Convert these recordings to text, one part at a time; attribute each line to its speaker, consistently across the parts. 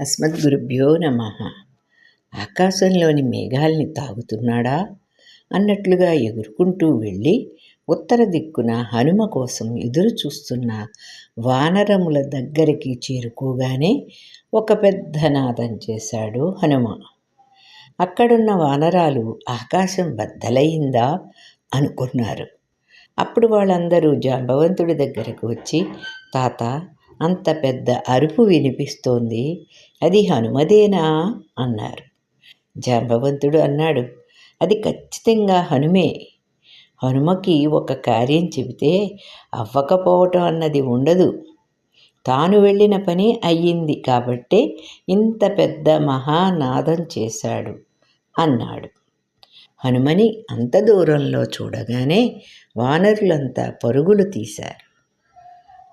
Speaker 1: అస్మద్గురుభ్యో నమ. ఆకాశంలోని మేఘాల్ని తాగుతున్నాడా? అన్నట్లుగా ఎగురుకుంటూ వెళ్ళి ఉత్తర దిక్కున హనుమ కోసం ఎదురు చూస్తున్న వానరముల దగ్గరికి చేరుకోగానే ఒక పెద్ద నాదం చేశాడు హనుమ. అక్కడున్న వానరాలు ఆకాశం బద్దలయిందా అనుకున్నారు. అప్పుడు వాళ్ళందరూ జాంబవంతుడి దగ్గరకు వచ్చి తాత అంత పెద్ద అరుపు వినిపిస్తోంది. అది హనుమదేనా? అన్నారు. జాంబవంతుడు అన్నాడు. అది ఖచ్చితంగా హనుమే. హనుమకి ఒక కార్యం చెబితే అవ్వకపోవటం అన్నది ఉండదు. తాను వెళ్ళిన పని అయ్యింది కాబట్టే ఇంత పెద్ద మహానాదం చేశాడు అన్నాడు. హనుమని అంత దూరంలో చూడగానే వానరులంతా పరుగులు తీశారు.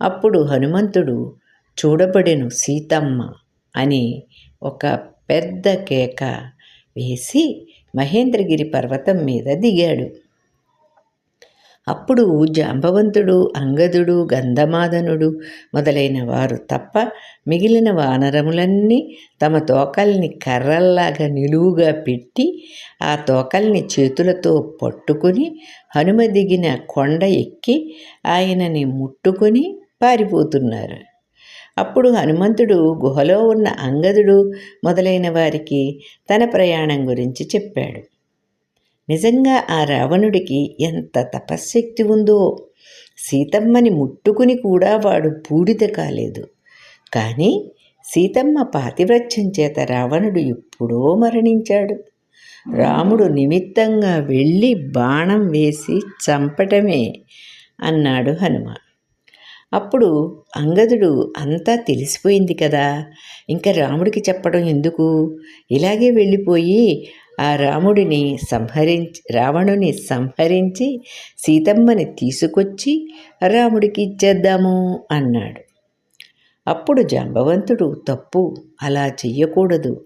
Speaker 1: అప్పుడు హనుమంతుడు చూడబడెను సీతమ్మ అని ఒక పెద్ద కేక వేసి మహేంద్రగిరి పర్వతం మీద దిగాడు. అప్పుడు జాంబవంతుడు అంగదుడు గంధమాదనుడు మొదలైన వారు తప్ప మిగిలిన వానరములన్నీ తమ తోకల్ని కర్రల్లాగా నిలువుగా పెట్టి ఆ తోకల్ని చేతులతో పట్టుకుని హనుమ దిగిన కొండ ఎక్కి ఆయనని ముట్టుకొని పారిపోతున్నారు. అప్పుడు హనుమంతుడు గుహలో ఉన్న అంగదుడు మొదలైన వారికి తన ప్రయాణం గురించి చెప్పాడు. నిజంగా ఆ రావణుడికి ఎంత తపశ్శక్తి ఉందో. సీతమ్మని ముట్టుకుని కూడా వాడు బూడిద కాలేదు. కానీ సీతమ్మ పాతివ్రత్యం చేత రావణుడు ఎప్పుడో మరణించాడు. రాముడు నిమిత్తంగా వెళ్ళి బాణం వేసి చంపటమే అన్నాడు హనుమ అప్పుడు అంగదుడు అంతా తెలిసిపోయింది కదా. ఇంకా రాముడికి చెప్పడం ఎందుకు? ఇలాగే వెళ్ళిపోయి ఆ రాముడిని సంహరించి రావణుని సంహరించి సీతమ్మని తీసుకొచ్చి రాముడికి ఇచ్చేద్దాము అన్నాడు. అప్పుడు జాంబవంతుడు తప్పు అలా చెయ్యకూడదు.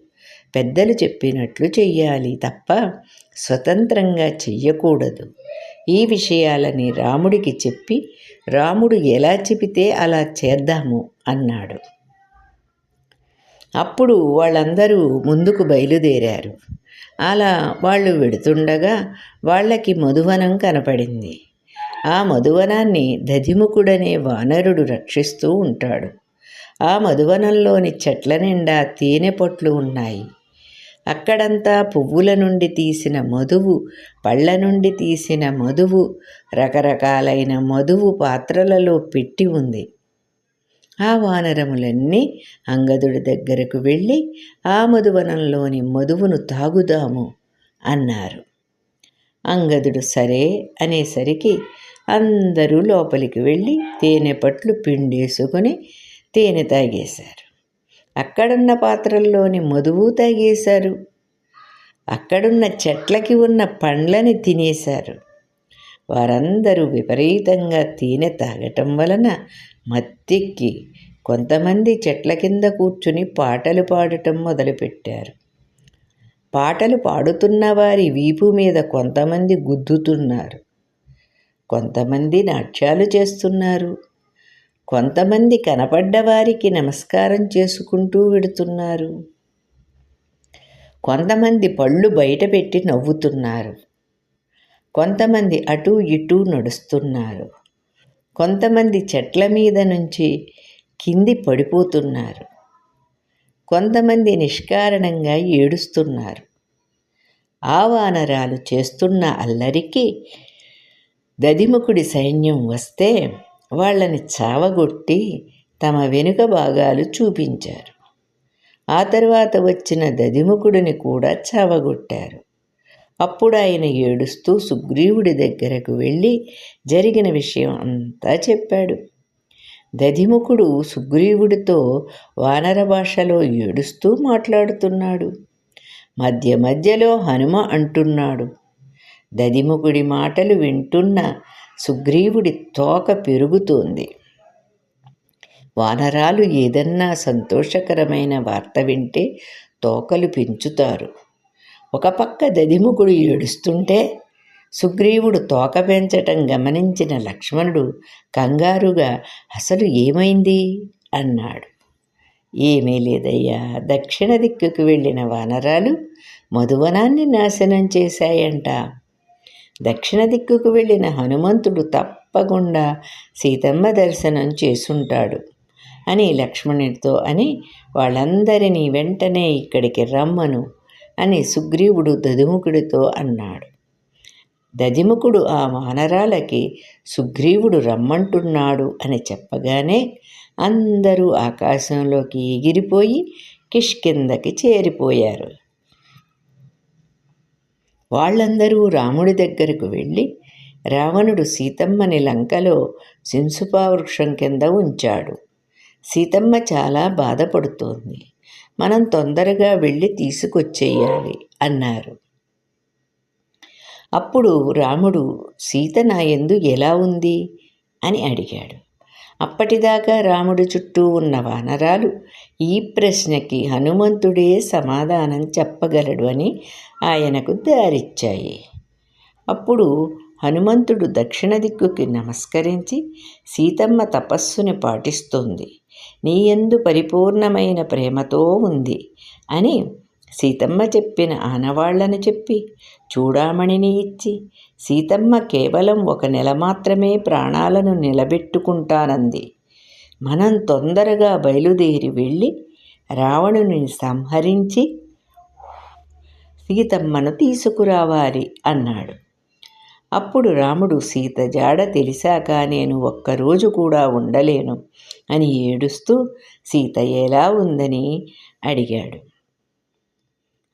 Speaker 1: పెద్దలు చెప్పినట్లు చెయ్యాలి తప్ప స్వతంత్రంగా చెయ్యకూడదు. ఈ విషయాలని రాముడికి చెప్పి రాముడు ఎలా చెబితే అలా చేద్దాము అన్నాడు. అప్పుడు వాళ్ళందరూ ముందుకు బయలుదేరారు. అలా వాళ్ళు వెడుతుండగా వాళ్ళకి మధువనం కనపడింది. ఆ మధువనాన్ని దధిముకుడనే వానరుడు రక్షిస్తూ ఉంటాడు. ఆ మధువనంలోని చెట్ల నిండా తేనె పొట్లు ఉన్నాయి. అక్కడంతా పువ్వుల నుండి తీసిన మధువు పళ్ళ నుండి తీసిన మధువు రకరకాలైన మధువు పాత్రలలో పెట్టి ఉంది. ఆ వానరములన్నీ అంగదుడి దగ్గరకు వెళ్ళి ఆ మధువనంలోని మధువును తాగుదాము అన్నారు. అంగదుడు సరే అనేసరికి అందరూ లోపలికి వెళ్ళి తేనె పట్లు పిండేసుకొని తేనె తాగేశారు. అక్కడున్న పాత్రల్లోని మధువు తాగేశారు. అక్కడున్న చెట్లకి ఉన్న పండ్లని తినేశారు. వారందరూ విపరీతంగా తేనె తాగటం వలన మత్తెక్కి కొంతమంది చెట్ల కింద కూర్చుని పాటలు పాడటం మొదలుపెట్టారు. పాటలు పాడుతున్న వారి వీపు మీద కొంతమంది గుద్దుతున్నారు. కొంతమంది నాట్యాలు చేస్తున్నారు. కొంతమంది కనపడ్డ వారికి నమస్కారం చేసుకుంటూ వెడుతున్నారు. కొంతమంది పళ్ళు బయటపెట్టి నవ్వుతున్నారు. కొంతమంది అటూ ఇటూ నడుస్తున్నారు. కొంతమంది చెట్ల మీద నుంచి కింది పడిపోతున్నారు. కొంతమంది నిష్కారణంగా ఏడుస్తున్నారు. ఆ వానరాలు చేస్తున్న అల్లరికి దదిముకుడి సైన్యం వస్తే వాళ్ళని చావగొట్టి తమ వెనుక భాగాలు చూపించారు. ఆ తర్వాత వచ్చిన దదిముకుడిని కూడా చావగొట్టారు. అప్పుడు ఆయన ఏడుస్తూ సుగ్రీవుడి దగ్గరకు వెళ్ళి జరిగిన విషయం అంతా చెప్పాడు. దధిముఖుడు సుగ్రీవుడితో వానర భాషలో ఏడుస్తూ మాట్లాడుతున్నాడు. మధ్య మధ్యలో హనుమ అంటున్నాడు. దధిముఖుడి మాటలు వింటున్న సుగ్రీవుడి తోక పెరుగుతోంది. వానరాలు ఏదన్నా సంతోషకరమైన వార్త వింటే తోకలు పెంచుతారు. ఒక పక్క దదిముఖుడు ఏడుస్తుంటే సుగ్రీవుడు తోక పెంచటం గమనించిన లక్ష్మణుడు కంగారుగా అసలు ఏమైంది? అన్నాడు. ఏమీ లేదయ్యా దక్షిణ దిక్కుకు వెళ్ళిన వానరాలు మధువనాన్ని నాశనం చేశాయంట. దక్షిణ దిక్కుకు వెళ్ళిన హనుమంతుడు తప్పకుండా సీతమ్మ దర్శనం చేసుంటాడు అని లక్ష్మణుడితో అని వాళ్ళందరినీ వెంటనే ఇక్కడికి రమ్మను అని సుగ్రీవుడు దదుముకుడితో అన్నాడు. దదిముకుడు ఆ వానరాలకి సుగ్రీవుడు రమ్మంటున్నాడు అని చెప్పగానే అందరూ ఆకాశంలోకి ఎగిరిపోయి కిష్కిందకి చేరిపోయారు. వాళ్ళందరూ రాముడి దగ్గరకు వెళ్ళి రావణుడు సీతమ్మని లంకలో సింసుపా వృక్షం కింద ఉంచాడు. సీతమ్మ చాలా బాధపడుతోంది. మనం తొందరగా వెళ్ళి తీసుకొచ్చేయాలి అన్నారు. అప్పుడు రాముడు సీత నా ఎందు ఎలా ఉంది? అని అడిగాడు. అప్పటిదాకా రాముడి చుట్టూ ఉన్న వానరాలు ఈ ప్రశ్నకి హనుమంతుడే సమాధానం చెప్పగలడు అని ఆయనకు దారిచ్చాయి. అప్పుడు హనుమంతుడు దక్షిణ దిక్కుకి నమస్కరించి సీతమ్మ తపస్సుని పాటిస్తుంది. నీ ఎందు పరిపూర్ణమైన ప్రేమతో ఉంది అని సీతమ్మ చెప్పిన ఆనవాళ్ళను చెప్పి చూడామణిని ఇచ్చి సీతమ్మ కేవలం ఒక నెల మాత్రమే ప్రాణాలను నిలబెట్టుకుంటానంది. మనం తొందరగా బయలుదేరి వెళ్ళి రావణుని సంహరించి సీతమ్మను తీసుకురావాలి అన్నాడు. అప్పుడు రాముడు సీత జాడ తెలిసాక నేను ఒక్కరోజు కూడా ఉండలేను అని ఏడుస్తూ సీత ఎలా ఉందని అడిగాడు.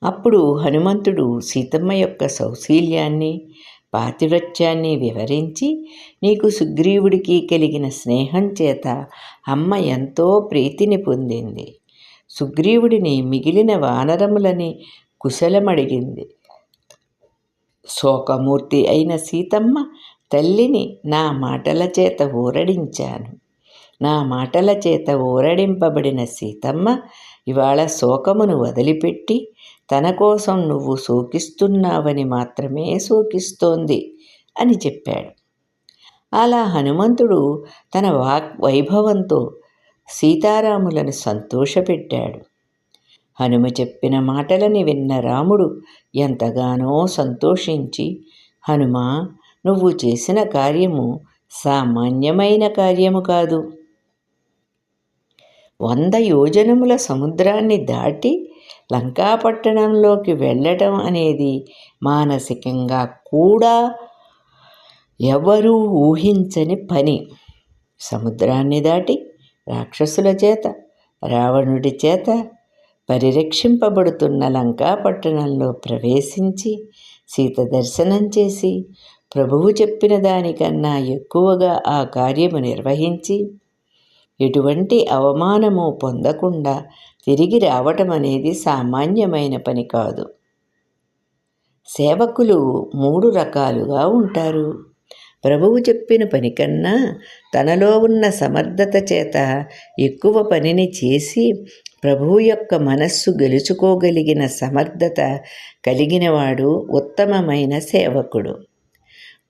Speaker 1: అప్పుడు హనుమంతుడు సీతమ్మ యొక్క సౌశీల్యాన్ని పాతివ్రత్యాన్ని వివరించి నీకు సుగ్రీవుడికి కలిగిన స్నేహం చేత అమ్మ ఎంతో ప్రీతిని పొందింది. సుగ్రీవుడిని మిగిలిన వానరములని కుశలమడిగింది. శోకమూర్తి అయిన సీతమ్మ తల్లిని నా మాటల చేత ఊరడించాను. నా మాటల చేత ఊరడింపబడిన సీతమ్మ ఇవాళ శోకమును వదిలిపెట్టి తన కోసం నువ్వు శోకిస్తున్నావని మాత్రమే శోకిస్తోంది అని చెప్పాడు. అలా హనుమంతుడు తన వాక్ వైభవంతో సీతారాములను సంతోషపెట్టాడు. హనుమ చెప్పిన మాటలని విన్న రాముడు ఎంతగానో సంతోషించి హనుమ నువ్వు చేసిన కార్యము సామాన్యమైన కార్యము కాదు. వంద యోజనముల సముద్రాన్ని దాటి లంకాపట్టణంలోకి వెళ్ళటం అనేది మానసికంగా కూడా ఎవరూ ఊహించని పని. సముద్రాన్ని దాటి రాక్షసుల చేత రావణుడి చేత పరిరక్షింపబడుతున్న లంకాపట్టణంలో ప్రవేశించి సీత దర్శనం చేసి ప్రభువు చెప్పిన దానికన్నా ఎక్కువగా ఆ కార్యము నిర్వహించి ఎటువంటి అవమానము పొందకుండా తిరిగి రావటం అనేది సామాన్యమైన పని కాదు. సేవకులు మూడు రకాలుగా ఉంటారు. ప్రభువు చెప్పిన పని కన్నా తనలో ఉన్న సమర్థత చేత ఎక్కువ పనిని చేసి ప్రభువు యొక్క మనస్సు గెలుచుకోగలిగిన సమర్థత కలిగినవాడు ఉత్తమమైన సేవకుడు.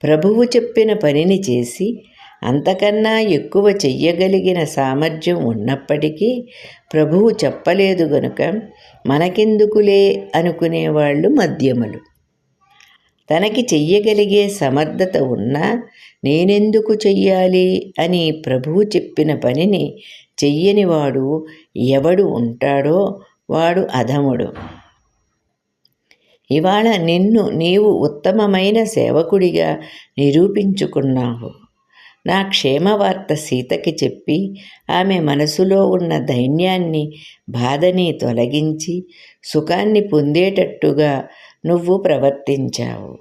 Speaker 1: ప్రభువు చెప్పిన పనిని చేసి అంతకన్నా ఎక్కువ చెయ్యగలిగిన సామర్థ్యం ఉన్నప్పటికీ ప్రభువు చెప్పలేదు గనుక మనకెందుకులే అనుకునేవాళ్ళు మధ్యములు. తనకి చెయ్యగలిగే సమర్థత ఉన్నా నేనెందుకు చెయ్యాలి అని ప్రభువు చెప్పిన పనిని చెయ్యనివాడు ఎవడు ఉంటాడో వాడు అధముడు. ఇవాళ నిన్ను నీవు ఉత్తమమైన సేవకుడిగా నిరూపించుకున్నావు. నా క్షేమవార్త సీతకి చెప్పి ఆమె మనసులో ఉన్న దైన్యాన్ని బాధని తొలగించి సుఖాన్ని పొందేటట్టుగా నువ్వు ప్రవర్తించావు.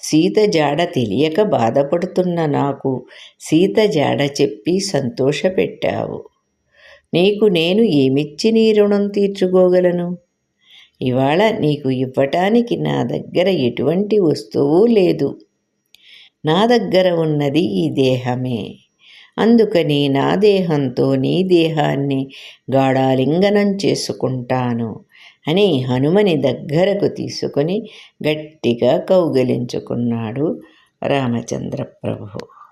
Speaker 1: సీత జాడ తెలియక బాధపడుతున్న నాకు సీత జాడ చెప్పి సంతోషపెట్టావు. నీకు నేను ఏమిచ్చి నీ రుణం తీర్చుకోగలను? ఇవాళ నీకు ఇవ్వటానికి నా దగ్గర ఎటువంటి వస్తువు లేదు. నా దగ్గర ఉన్నది ఈ దేహమే. అందుకని నా దేహంతో నీ దేహాన్ని గాఢాలింగనం చేసుకుంటాను అని హనుమని దగ్గరకు తీసుకొని గట్టిగా కౌగలించుకున్నాడు రామచంద్ర ప్రభు